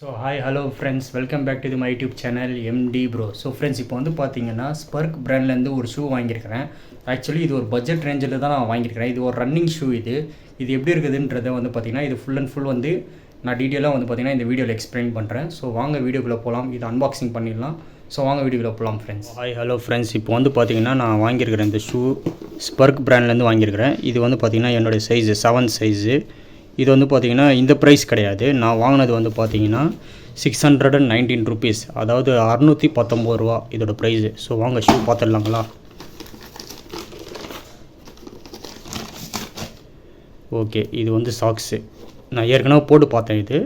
So hi hello friends welcome back to my YouTube channel MD bro so friends இப்போ வந்து பார்த்தீங்கன்னா ஸ்பர்க் ப்ராண்ட்லேருந்து ஒரு shoe வாங்கியிருக்கிறேன். ஆக்சுவலி இது ஒரு பட்ஜெட் ரேஞ்சில் தான் நான் வாங்கியிருக்கிறேன். இது ஒரு ரன்னிங் ஷூ இது. இது எப்படி இருக்குதுன்றதை வந்து பார்த்தீங்கன்னா இது ஃபுல் அண்ட் ஃபுல் வந்து நான் டீட்டெயிலாக வந்து பார்த்தீங்கன்னா இந்த வீடியோவில் எக்ஸ்பிளைன் பண்ணுறேன் ஸோ வாங்க வீடியோக்குள்ளே போகலாம் இது அன்பாக்சிங் பண்ணிடலாம். ஸோ வாங்க வீடியோக்குள்ளே போகலாம் ஃப்ரெண்ட்ஸ் ஹாய் ஹலோ ஃப்ரெண்ட்ஸ் இப்போ வந்து பார்த்திங்கன்னா நான் வாங்கியிருக்கிறேன் இந்த ஷூ ஸ்பர்க் பிராண்ட்லேருந்து வாங்கியிருக்கிறேன். இது வந்து பார்த்தீங்கன்னா என்னுடைய சைஸு செவன் சைஸு இது வந்து பார்த்திங்கன்னா இந்த ப்ரைஸ் கிடையாது. நான் வாங்கினது வந்து பார்த்திங்கன்னா six hundred and nineteen rupees அதாவது அறநூற்றி பத்தொம்பது ரூபா இதோட ப்ரைஸு ஸோ வாங்க ஷூ பார்த்துடலாங்களா ஓகே இது வந்து சாக்ஸு நான் ஏற்கனவே போட்டு பார்த்தேன் இது.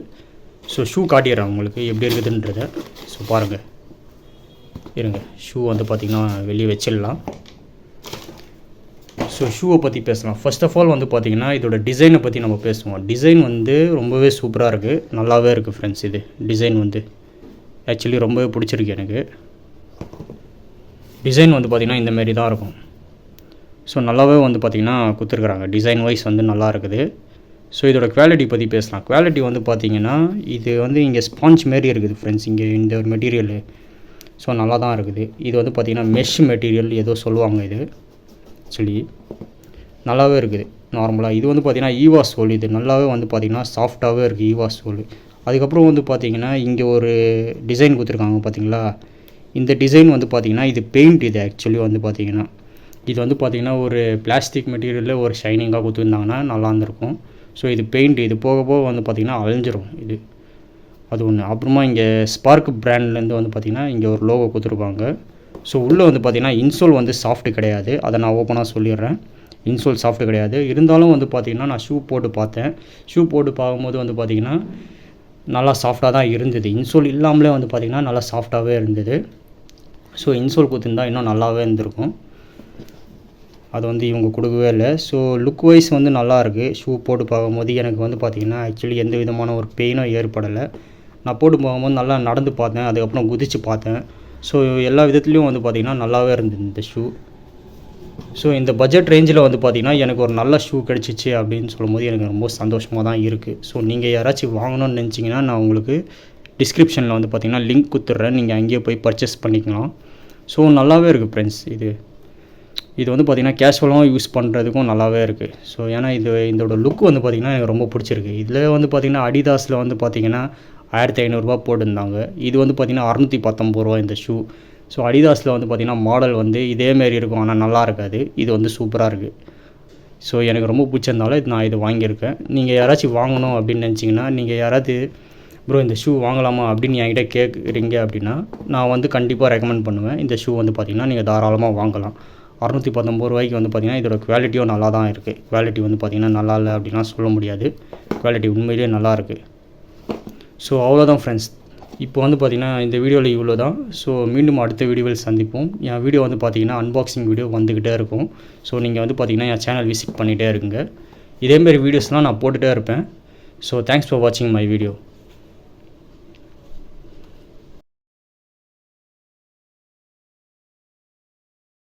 ஸோ ஷூ காட்டிடுறேன் உங்களுக்கு எப்படி இருக்குதுன்றத. ஸோ பாருங்கள் இருங்க ஷூ வந்து பார்த்திங்கன்னா வெளியே வச்சிடலாம். ஸோ ஷூவை பற்றி பேசலாம். ஃபர்ஸ்ட் ஆஃப் ஆல் வந்து பார்த்தீங்கன்னா இதோட டிசைனை பற்றி நம்ம பேசுவோம். டிசைன் வந்து ரொம்பவே சூப்பராக இருக்குது நல்லாவே இருக்குது ஃப்ரெண்ட்ஸ் இது டிசைன் வந்து. ஆக்சுவலி ரொம்பவே பிடிச்சிருக்கு எனக்கு. டிசைன் வந்து பார்த்திங்கன்னா இந்த மாரி தான் இருக்கும். ஸோ நல்லாவே வந்து பார்த்திங்கன்னா கொடுத்துருக்குறாங்க டிசைன் வைஸ் வந்து நல்லா இருக்குது. ஸோ இதோட குவாலிட்டி பற்றி பேசலாம். குவாலிட்டி வந்து பார்த்திங்கன்னா இது வந்து இங்கே ஸ்பாஞ்ச் மாரி இருக்குது ஃப்ரெண்ட்ஸ் இங்கே இந்த ஒரு மெட்டீரியலு ஸோ நல்லா தான் இருக்குது. இது வந்து பார்த்திங்கன்னா மெஷ் மெட்டீரியல் ஏதோ சொல்லுவாங்க இது. ஆக்சுவலி நல்லாவே இருக்குது. நார்மலாக இது வந்து பார்த்திங்கன்னா ஈவா சோல். இது நல்லாவே வந்து பார்த்திங்கன்னா சாஃப்டாகவே இருக்குது ஈவா சோல். அதுக்கப்புறம் வந்து பார்த்திங்கன்னா இங்கே ஒரு டிசைன் கொடுத்துருக்காங்க பார்த்தீங்களா இந்த டிசைன் வந்து பார்த்திங்கன்னா இது பெயிண்ட் இது ஆக்சுவலி வந்து பார்த்திங்கன்னா இது வந்து பார்த்திங்கன்னா ஒரு பிளாஸ்டிக் மெட்டீரியலில் ஒரு ஷைனிங்காக கொடுத்துருந்தாங்கன்னா நல்லா இருந்திருக்கும். ஸோ இது பெயிண்ட் இது போக போக வந்து பார்த்திங்கன்னா அழிஞ்சிரும் இது. அது ஒன்று அப்புறமா இங்கே ஸ்பார்க் பிராண்ட்லேருந்து வந்து பார்த்திங்கன்னா இங்கே ஒரு லோகோ கொடுத்துருப்பாங்க. ஸோ உள்ளே வந்து பார்த்திங்கன்னா இன்சோல் வந்து சாஃப்ட் கிடையாது. அதை நான் ஓப்பனாக சொல்லிடுறேன். இன்சோல் சாஃப்ட் கிடையாது. இருந்தாலும் வந்து பார்த்திங்கன்னா நான் ஷூ போட்டு பார்த்தேன். ஷூ போட்டு பார்க்கும்போது வந்து பார்த்திங்கன்னா நல்லா சாஃப்டாக தான் இருந்தது. இன்சோல் இல்லாமலே வந்து பார்த்திங்கன்னா நல்லா சாஃப்டாகவே இருந்தது. ஸோ இன்சோல் கொடுத்துருந்தா இன்னும் நல்லாவே இருந்திருக்கும். அது வந்து இவங்க கொடுக்கவே இல்லை. ஸோ லுக் வைஸ் வந்து நல்லாயிருக்கு ஷூ போட்டு பார்க்கும்போது எனக்கு வந்து பார்த்திங்கன்னா ஆக்சுவலி எந்த விதமான ஒரு பெயினும் ஏற்படலை. நான் போட்டு போகும்போது நல்லா நடந்து பார்த்தேன். அதுக்கப்புறம் குதித்து பார்த்தேன். ஸோ எல்லா விதத்துலேயும் வந்து பார்த்திங்கன்னா நல்லாவே இருந்தது இந்த ஷூ ஸோ இந்த பட்ஜெட் ரேஞ்சில் வந்து பார்த்திங்கன்னா எனக்கு ஒரு நல்ல ஷூ கிடச்சிச்சு அப்படின்னு சொல்லும்போது எனக்கு ரொம்ப சந்தோஷமாக தான் இருக்குது ஸோ நீங்கள் யாராச்சும் வாங்கணும்னு நினச்சிங்கன்னா நான் உங்களுக்கு டிஸ்கிரிப்ஷனில் வந்து பார்த்திங்கன்னா லிங்க் கொடுத்துட்றேன். நீங்கள் அங்கேயே போய் பர்ச்சேஸ் பண்ணிக்கலாம். ஸோ நல்லாவே இருக்குது ஃப்ரெண்ட்ஸ் இது. இது வந்து பார்த்திங்கன்னா கேஷுவலாகவும் யூஸ் பண்ணுறதுக்கும் நல்லாவே இருக்குது ஸோ ஏன்னா இது இதோட லுக் வந்து பார்த்திங்கன்னா எனக்கு ரொம்ப பிடிச்சிருக்கு. இதில் வந்து பார்த்திங்கன்னா அடிதாஸில் வந்து பார்த்திங்கன்னா ஆயிரத்தி ஐநூறுரூவா போட்டிருந்தாங்க. இது வந்து பார்த்திங்கன்னா அறநூற்றி பத்தொம்பது ரூபா இந்த ஷூ ஸோ அடிதாஸில் வந்து பார்த்திங்கன்னா மாடல் வந்து இதேமாரி இருக்கும். ஆனால் நல்லா இருக்காது. இது வந்து சூப்பராக இருக்குது ஸோ எனக்கு ரொம்ப பிடிச்சிருந்தாலும் இது நான் இது வாங்கியிருக்கேன். நீங்கள் யாராச்சும் வாங்கணும் அப்படின்னு நினச்சிங்கன்னா நீங்கள் யாராவது ப்ரோ இந்த ஷூ வாங்கலாமா? அப்படின்னு என்கிட்ட கேட்குறீங்க அப்படின்னா நான் வந்து கண்டிப்பாக ரெக்கமெண்ட் பண்ணுவேன். இந்த ஷூ வந்து பார்த்திங்கன்னா நீங்கள் தாராளமாக வாங்கலாம். அறநூற்றி பத்தொம்பது ரூபாய்க்கு வந்து பார்த்திங்கன்னா இதோட குவாலிட்டியும் நல்லா தான் இருக்குது குவாலிட்டி வந்து பார்த்திங்கன்னா நல்லா இல்லை அப்படின்லாம் சொல்ல முடியாது. குவாலிட்டி உண்மையிலேயே நல்லா இருக்குது ஸோ அவ்வளோதான் ஃப்ரெண்ட்ஸ் இப்போ வந்து பார்த்திங்கன்னா இந்த வீடியோவில் இவ்வளோ தான் ஸோ மீண்டும் அடுத்த வீடியோவில் சந்திப்போம். என் வீடியோ வந்து பார்த்திங்கன்னா அன்பாக்சிங் வீடியோ வந்துக்கிட்டே இருக்கும். ஸோ நீங்கள் வந்து பார்த்திங்கன்னா என் சேனல் விசிட் பண்ணிகிட்டே இருக்குங்க இதேமாரி வீடியோஸ்லாம் நான் போட்டுகிட்டே இருப்பேன். ஸோ தேங்க்ஸ் ஃபார் வாட்சிங் மை வீடியோ